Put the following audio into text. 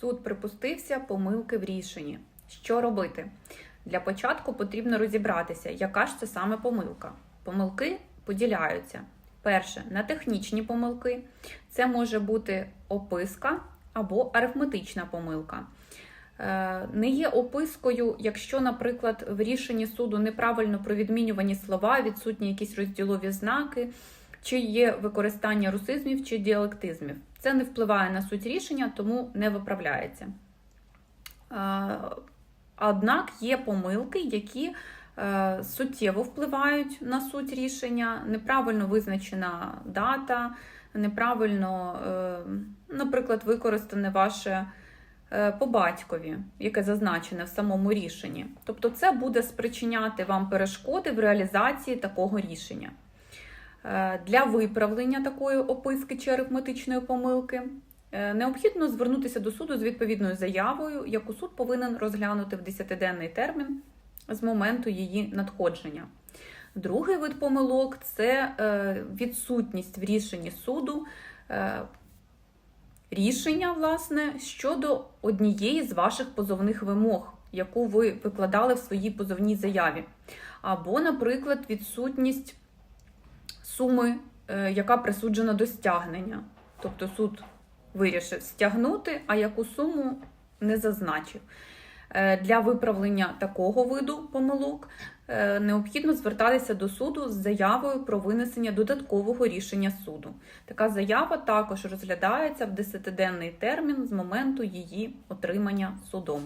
Суд припустився помилки в рішенні. Що робити? Для початку потрібно розібратися, яка ж це саме помилка. Помилки поділяються. Перше на технічні помилки. Це може бути описка або арифметична помилка. Е, Не є опискою, якщо, наприклад, в рішенні суду неправильно провідмінювані слова, відсутні якісь розділові знаки, чи є використання русизмів чи діалектизмів. Це не впливає на суть рішення, тому не виправляється. Е, Однак є помилки, які е, суттєво впливають на суть рішення, неправильно визначена дата, неправильно, е, наприклад, використане ваше по батькові, яке зазначене в самому рішенні. Тобто, це буде спричиняти вам перешкоди в реалізації такого рішення. Е, Для виправлення такої описки чи арифметичної помилки е, необхідно звернутися до суду з відповідною заявою, яку суд повинен розглянути в 10-денний термін з моменту її надходження. Другий вид помилок це е, відсутність в рішенні суду рішення, власне, щодо однієї з ваших позовних вимог, яку ви викладали в своїй позовній заяві. Або, наприклад, відсутність суми, е, яка присуджена до стягнення. Тобто суд вирішив стягнути, а яку суму не зазначив. Е, Для виправлення такого виду помилок е, необхідно звертатися до суду з заявою про винесення додаткового рішення суду. Така заява також розглядається в 10-денний термін з моменту її отримання судом.